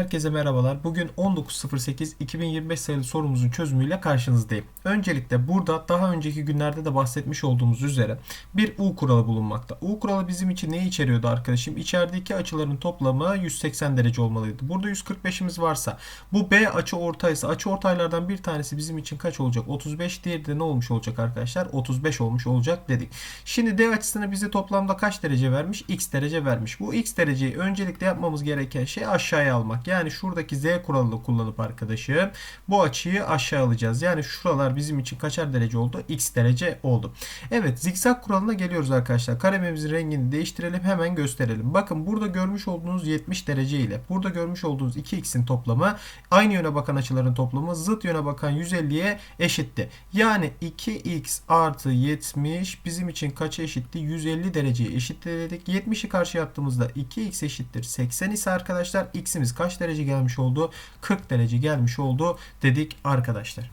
herkese merhabalar. Bugün 19.08.2025 sayılı sorumuzun çözümüyle karşınızdayım. Öncelikle burada daha önceki günlerde de bahsetmiş olduğumuz üzere bir U kuralı bulunmakta. U kuralı bizim için neyi içeriyordu arkadaşım? İçerideki açıların toplamı 180 derece olmalıydı. Burada 145'imiz varsa bu B açı ortaysa açı ortaylardan bir tanesi bizim için kaç olacak? 35 diğeri de ne olmuş olacak arkadaşlar? 35 olmuş olacak dedik. Şimdi D açısını bize toplamda kaç derece vermiş? X derece vermiş. Bu X dereceyi öncelikle yapmamız gereken şey aşağıya almak. Yani şuradaki Z kuralını kullanıp arkadaşım bu açıyı aşağı alacağız. Yani şuralar bizim için kaçar derece oldu? X derece oldu. Evet zikzak kuralına geliyoruz arkadaşlar. Kalemimizin rengini değiştirelim hemen gösterelim. Bakın burada görmüş olduğunuz 70 derece ile burada görmüş olduğunuz 2x'in toplamı aynı yöne bakan açıların toplamı zıt yöne bakan 150'ye eşitti. Yani 2x artı 70 bizim için kaça eşitti? 150 dereceye eşitti dedik. 70'i karşıya attığımızda 2x eşittir 80 ise arkadaşlar x'imiz kaç derece gelmiş oldu? 40 derece gelmiş oldu dedik arkadaşlar.